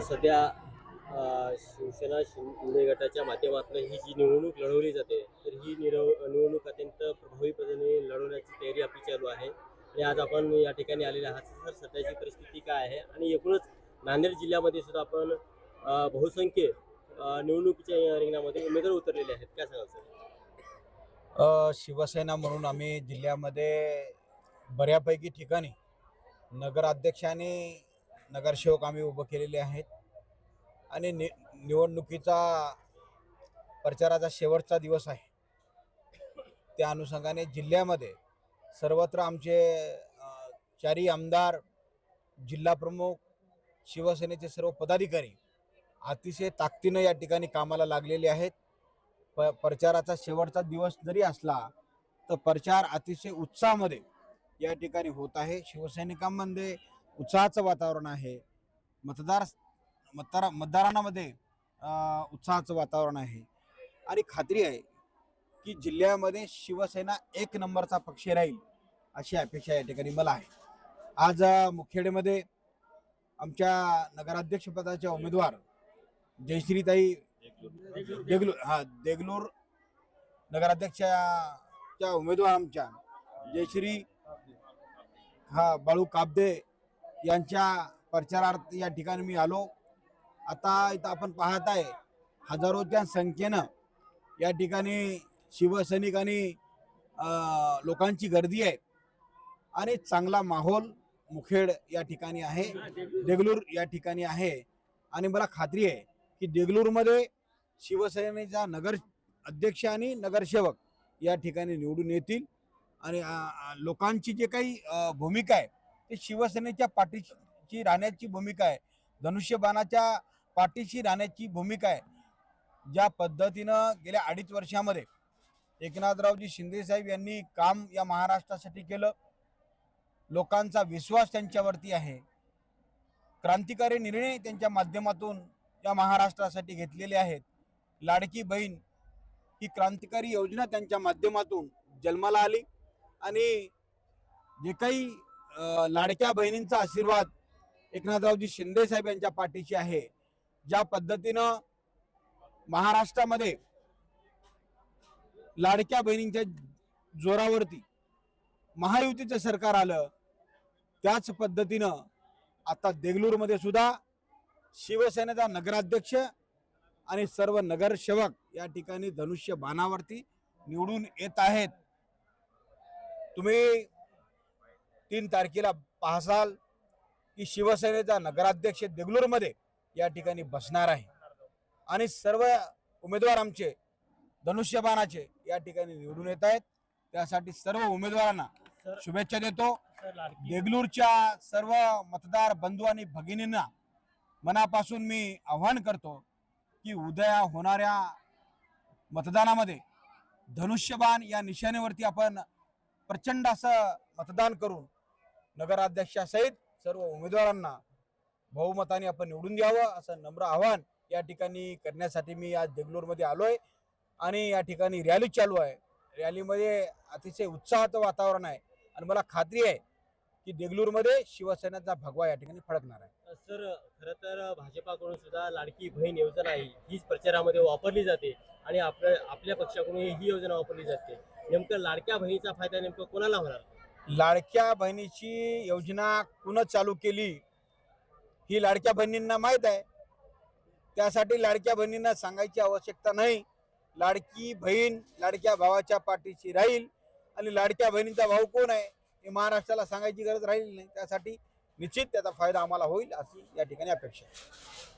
सध्या शिवसेना शिंदे गटाच्या माध्यमातून ही जी निवडणूक लढवली जाते तर ही निरव निवडणूक अत्यंत प्रभावी पद्धतीने लढवण्याची तयारी आपली चालू आहे. आणि आज आपण या ठिकाणी आलेले आहात. सर सध्याची परिस्थिती काय आहे? आणि एकूणच नांदेड जिल्ह्यामध्ये सुद्धा आपण बहुसंख्य निवडणुकीच्या रिंगणामध्ये उमेदवार उतरलेले आहेत. काय सांगाल सर? शिवसेना म्हणून आम्ही जिल्ह्यामध्ये बऱ्यापैकी ठिकाणी नगराध्यक्षाने नगरसेवक आम्ही उभं केलेले आहेत. आणि नि निवडणुकीचा प्रचाराचा शेवटचा दिवस आहे. त्या अनुषंगाने जिल्ह्यामध्ये सर्वत्र आमचे चारी आमदार जिल्हाप्रमुख शिवसेनेचे सर्व पदाधिकारी अतिशय ताकदीनं या ठिकाणी कामाला लागलेले आहेत. प प्रचाराचा शेवटचा दिवस जरी असला तर प्रचार अतिशय उत्साहामध्ये या ठिकाणी होत आहे. शिवसैनिकांमध्ये उत्साहाचं वातावरण आहे. मतदार मतदार मतदारांमध्ये उत्साहाचं वातावरण आहे. आणि खात्री आहे की जिल्ह्यामध्ये शिवसेना एक नंबरचा पक्ष राहील अशी अपेक्षा या ठिकाणी मला आहे. आज मुखेडमध्ये आमच्या नगराध्यक्षपदाच्या उमेदवार जयश्रीताई देगलूर हा देगलूर नगराध्यक्षाच्या उमेदवार आमच्या जयश्री हा बाळू काबदे यांच्या प्रचारार्थ या ठिकाणी मी आलो. आता इथं आपण पाहत आहे हजारोच्या संख्येनं या ठिकाणी शिवसैनिक आणि लोकांची गर्दी आहे. आणि चांगला माहोल मुखेड या ठिकाणी आहे. देगलूर या ठिकाणी आहे. आणि मला खात्री आहे की देगलूरमध्ये शिवसेनेचा नगर अध्यक्ष आणि नगरसेवक या ठिकाणी निवडून येतील. आणि लोकांची जे काही भूमिका आहे ते शिवसेनेच्या पाठीची राहण्याची भूमिका आहे. धनुष्यबाणाच्या पाठीशी राहण्याची भूमिका आहे. ज्या पद्धतीनं गेल्या अडीच वर्षामध्ये एकनाथरावजी शिंदेसाहेब यांनी काम या महाराष्ट्रासाठी केलं. लोकांचा विश्वास त्यांच्यावरती आहे. क्रांतिकारी निर्णय त्यांच्या माध्यमातून या महाराष्ट्रासाठी घेतलेले आहेत. लाडकी बहीण ही क्रांतिकारी योजना त्यांच्या माध्यमातून जन्माला आली. आणि जे काही लाडक्या बहिणींचा आशीर्वाद एकनाथरावजी शिंदे साहेब यांच्या पाठीशी आहे. ज्या पद्धतीनं महाराष्ट्रामध्ये लाडक्या बहिणींच्या जोरावरती महायुतीचं सरकार आलं त्याच पद्धतीनं आता देगलूरमध्ये सुद्धा शिवसेनेचा नगराध्यक्ष आणि सर्व नगरसेवक या ठिकाणी धनुष्य बाणावरती निवडून येत आहेत. तुम्ही तीन तारखेला पाहसाल की शिवसेनेचा नगराध्यक्ष देगलूरमध्ये या ठिकाणी बसणार आहे. आणि सर्व उमेदवार आमचे धनुष्यबाणाचे या ठिकाणी निवडून येत आहेत. त्यासाठी सर्व उमेदवारांना शुभेच्छा देतो. देगलूरच्या सर्व मतदार बंधू आणि भगिनींना मनापासून मी आव्हान करतो की उद्या होणाऱ्या मतदानामध्ये धनुष्यबाण या निशाणेवरती आपण प्रचंड असं मतदान करून नगराध्यक्षासहित सर्व उमेदवारांना बहुमताने आपण निवडून द्यावं असं नम्र आव्हान या ठिकाणी करण्यासाठी मी आज देगलूरमध्ये आलोय. आणि या ठिकाणी रॅली चालू आहे. रॅलीमध्ये अतिशय उत्साहाचं वातावरण आहे. आणि मला खात्री आहे की देगलूरमध्ये शिवसेनेचा भगवा या ठिकाणी फडकणार आहे. सर खरं तर भाजपाकडून सुद्धा लाडकी बहीण योजना आहे. हीच प्रचारामध्ये वापरली जाते आणि आपल्या आपल्या पक्षाकडून ही योजना वापरली जाते. नेमकं लाडक्या बहिणीचा फायदा नेमकं कोणाला होणार? लाडक्या बहिणीची योजना कुणं चालू केली ही लाडक्या बहिणींना माहीत आहे. त्यासाठी लाडक्या बहिणींना सांगायची आवश्यकता नाही. लाडकी बहीण लाडक्या भावाच्या पाठीशी राहील आणि लाडक्या बहिणीचा भाऊ कोण आहे हे महाराष्ट्राला सांगायची गरज राहिली नाही. त्यासाठी निश्चित त्याचा फायदा आम्हाला होईल अशी या ठिकाणी अपेक्षा आहे.